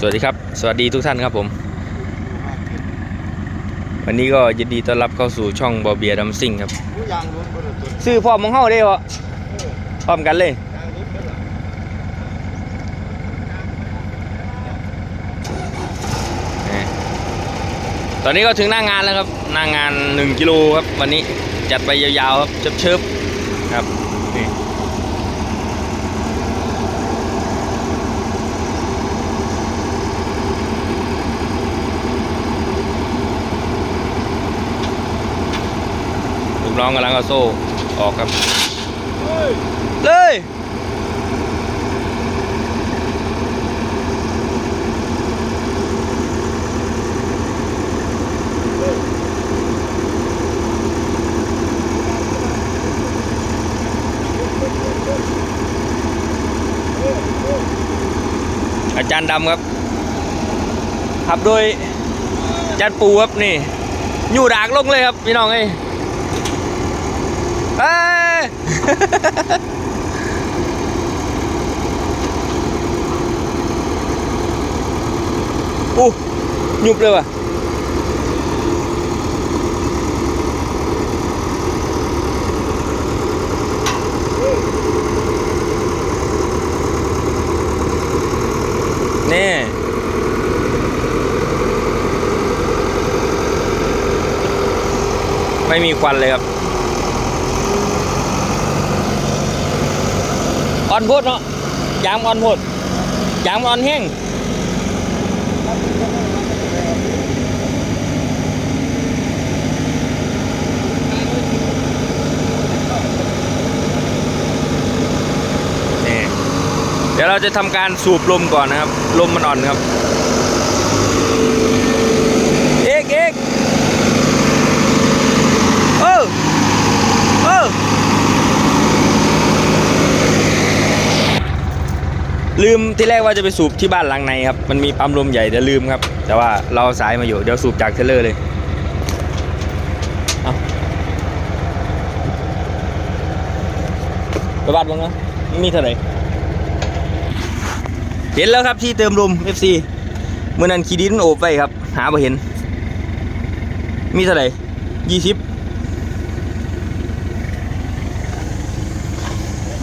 สวัสดีครับ สวัสดีทุกท่านครับผม วันนี้ก็ยินดีต้อนรับเข้าสู่ช่องบอเบียดัมซิงครับ ซื้อพร้อมของเฮาได้เหรอพร้อมกันเลย ตอนนี้ก็ถึงหน้างานแล้วครับ หน้างาน 1 กิโลครับ วันนี้จัดไปยาวๆครับเชิบๆครับ นี่ลูกน้องกำลังเอาโซ่ออกครับเลยอาจารย์ดำครับขับโดยอาจารย์ปูครับนี่อยู่ดากลงเลยครับพี่น้องเอ้ย เอ้ยอู้หยุบเลยว่ะนี่ไม่มีควันเลยครับ อ่อนโพดเนาะยางอ่อนโพดยางอ่อนแห้งนี่เดี๋ยวเราจะทำการสูบลมก่อนนะครับ ลมมันอ่อนครับ เอกเอกเออเออ ลืมที่แรกว่าจะไปสูบที่บ้านหลังในครับ มันมีปั๊มลมใหญ่แต่ลืมครับ แต่ว่าเราสายมาอยู่ เดี๋ยวสูบจากเทรลเลอร์เลยเอาไปบ้านบ้างนะมีเท่าไหร่เห็นแล้วครับที่เติมลม FC เมื่อนั้นขีดินโอบไปครับ หาบ่เห็น มีเท่าไหร่ยี่สิบ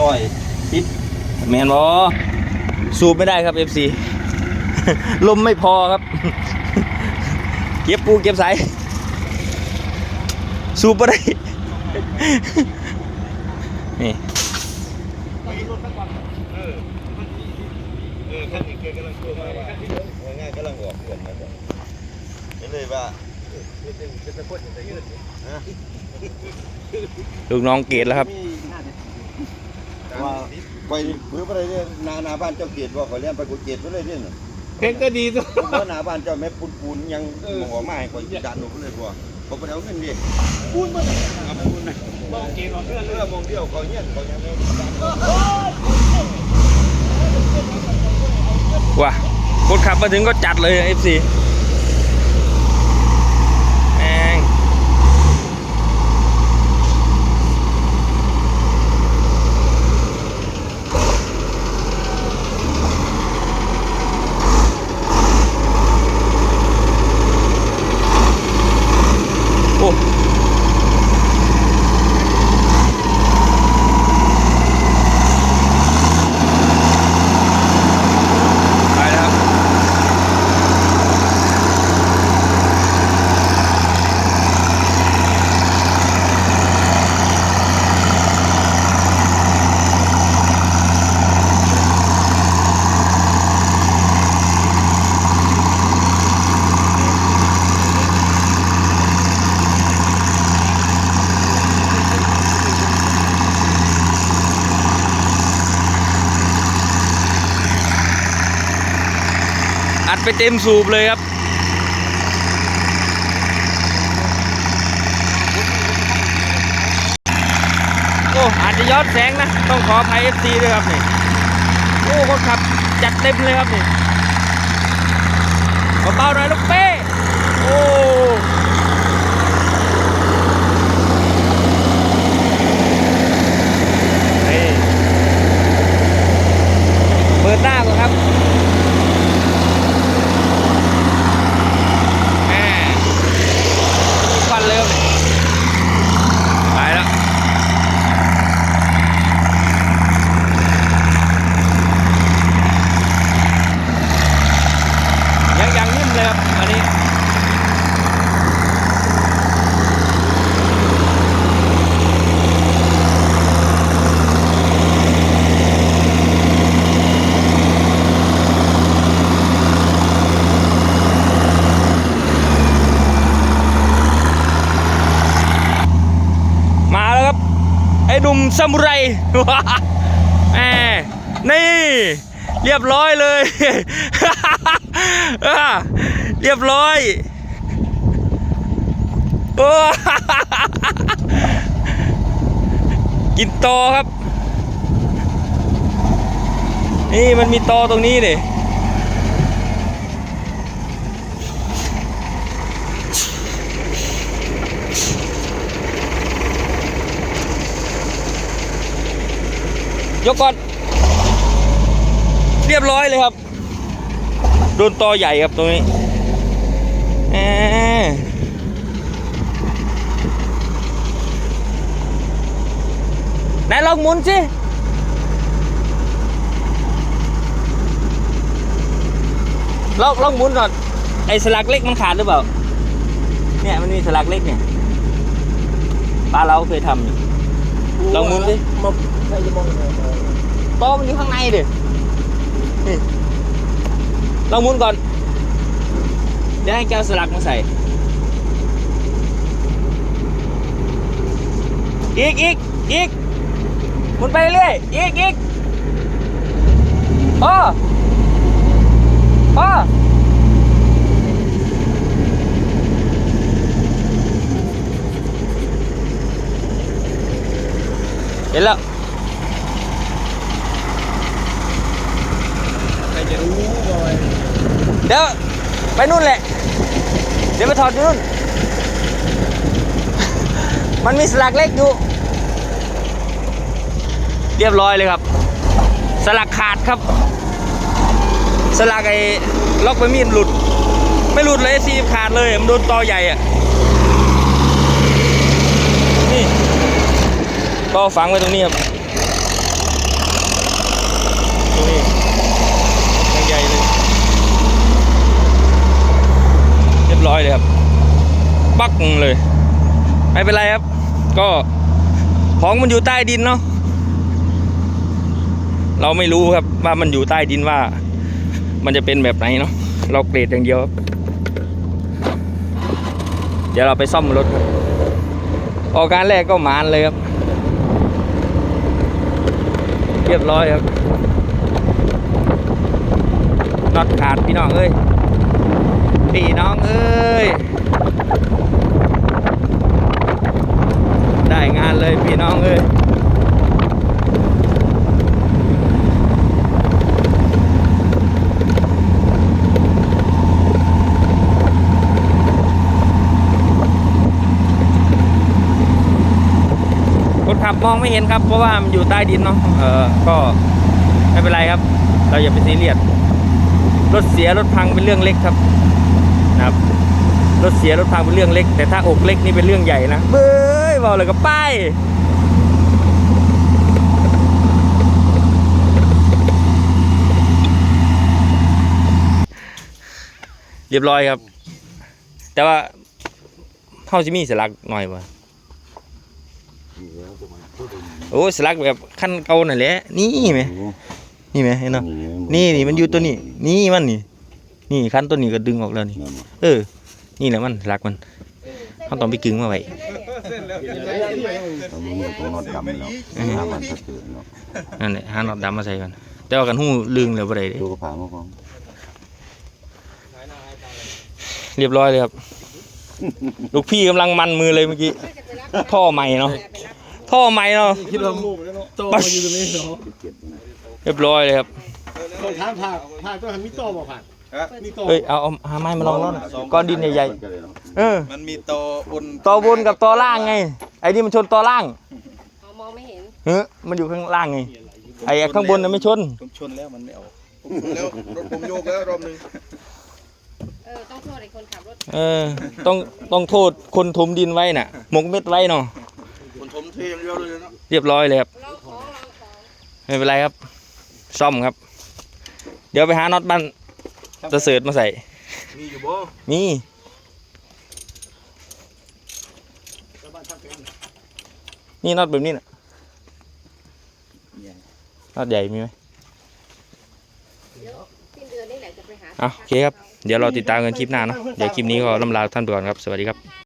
ร้อยแมนบอ สูบไม่ได้ครับ FC ลมไม่พอครับ เก็บปูเก็บสายสูบไม่ได้ นี่เออขั้นนี้เกกำลังตัวมาว่าง่ายๆกำลังออกเกียว่าเป็นตะโกนจะยืดฮะลูกน้องเกตแล้วครับ ว่าไปเพื่ออะไรเนี่ยนานาบ้านเจ้าเกียรติว่าขอเลี้ยงไปกูเกียรติไปเลยเนี่ยเพลงก็ดีตัวผมว่านาบ้านเจ้าแม่ปูนปูนยังมองมาให้ก่อนดันหนูเลยกว่าผมไปเอาเงินดิพูดมาเอาพูดนะบอกเกณฑ์ออกเพื่อนเลเรื่ยอมองเดียวเขาเงี้ยเขายังไม่ว้าคนขับมาถึงก็จัดเลย FC แไปเต็มสูบเลยครับ โอ้อาจจะย้อนแสงนะ ต้องขออภัย FC ด้วยครับนี่โอ้คนขับจัดเต็มเลยครับนี่เบาๆหน่อยลูกเป้ โอ้นี่เปิดหน้าก่อนครับ ครับวันนี้ มาแล้วครับ ไอ้หนุ่มซามูไรแหมนี่ เรียบร้อยเลย เรียบร้อยโอ้กินตอครับ นี่มันมีตอตรงนี้เลย กก่อน เรียบร้อยเลยครับ โดนตอใหญ่ครับตรงนี้แหมไหนลองหมุนสิลองลองหมุนก่อนไอ้สลักเล็กมันขาดหรือเปล่า เนี่ยมันมีสลักเล็กเนี่ยป้าเราเคยทำอยู่ ลองหมุนสิมาใครจะมองยังไงตอมันอยู่ข้างในดินี่ลองหมุนก่อน เดี๋ยวให้แก้วสลักมาใส่ อีกอีกอีกหมุนไปเรื่อยอีกอีกพอพอ เห็นแล้ว ใครจะรู้บอยเดี๋ยว ไปนู่นแหละ เดี๋ยวไปถอดอยู่นู่น มันมีสลักเล็กอยู่ เรียบร้อยเลยครับ สลักขาดครับ สลักไอ้ล็อกไปมีดหลุด ไม่หลุดเลยซีขาดเลย มันโดนตอใหญ่อะ ก็ฝังไว้ตรงนี้ครับตรงนี้ยังใหญ่เลยเรียบร้อยเลยครับ ปักเลย ไม่เป็นไรครับ ก็ของมันอยู่ใต้ดินเนาะเราไม่รู้ครับว่ามันอยู่ใต้ดินว่า มันจะเป็นแบบไหนเนาะเราเกรดอย่างเดียวครับเดี๋ยวเราไปซ่อมรถครับออกการแรกก็หมานเลยครับ เรียบร้อยครับน็อตขาดพี่น้องเอ้ยพี่น้องเอ้ยได้งานเลยพี่น้องเอ้ย ขับมองไม่เห็นครับ เพราะว่ามันอยู่ใต้ดินเนาะเออก็ไม่เป็นไรครับ เราอย่าไปซีเรียสรถเสียรถพังเป็นเรื่องเล็กครับนะครับรถเสียรถพังเป็นเรื่องเล็ก แต่ถ้าอกเล็กนี่เป็นเรื่องใหญ่นะเบ้ยบอกเลยกับป้ายเรียบร้อยครับ แต่ว่าเขาจะมีสลักหน่อยว่ โอ้ยสลักแบบขั้นเก่านั่นแหละนี่ไหมนี่ไหมเห็นเนาะนี่นี่มันอยู่ตัวนี้ นี่มันนี่ นี่คันตัวนี้ก็ดึงออกแล้วนี่ เออ นี่แหละมันรักมันเขาต้องไปกึงมาไว้เราไม่มีตรงนอดดำแล้วห้ามันก็คือเนาะนั่นแหละหาน็อตดำมาใส่กันแต่ว่ากันหูลึงเลยบ่ได้เด้ดูกระผามาพร้อมเรียบร้อยเลยครับ ลูกพี่กำลังมันมือเลยเมื่อกี้ ท่อใหม่เนาะ ท่อใหม่เนาะคิดว่าโตมาอยู่ตรงนี้เนาะเจ็ดนะเรียบร้อยเลยครับต้องถามผ่านผ่านต้องทำมิโต้บอกผ่านมิโต้เฮ้ยเอาเอาหาไม้มาลองแล้วนะก้อนดินใหญ่ๆเออมันมีตอบนตอบนกับตอล่างไง ไอ้นี่มันชนตอล่างอ๋อมองไม่เห็นเฮ้ยมันอยู่ข้างล่างไงไอ้ข้างบนน่ะไม่ชนผมชนแล้วมันไม่ออกผมชนแล้วรถผมโยกแล้วรอบนึงเออต้องโทษไอ้คนขับรถเออต้องต้องโทษคนถมดินไว้น่ะหมกเม็ดไว้เนาะผมทมเท อย่างเดียวเลยเนาะเรียบร้อยเลยครับลองของลองของไม่เป็นไรครับ ซ่อมครับ เดี๋ยวไปหาน็อตบ้านจะเสิร์ตมาใส่ มีอยู่บ่มีนี่น็อตแบบนี้น่ะน็อตใหญ่มีไหมเดี๋ยวสิ้นเดือนนี่แหละจะไปหาอะโอเคครับ เดี๋ยวเราติดตามกันคลิปหน้าเนาะเดี๋ยวคลิปนี้ก็ลำลาท่านไปก่อนครับ สวัสดีครับ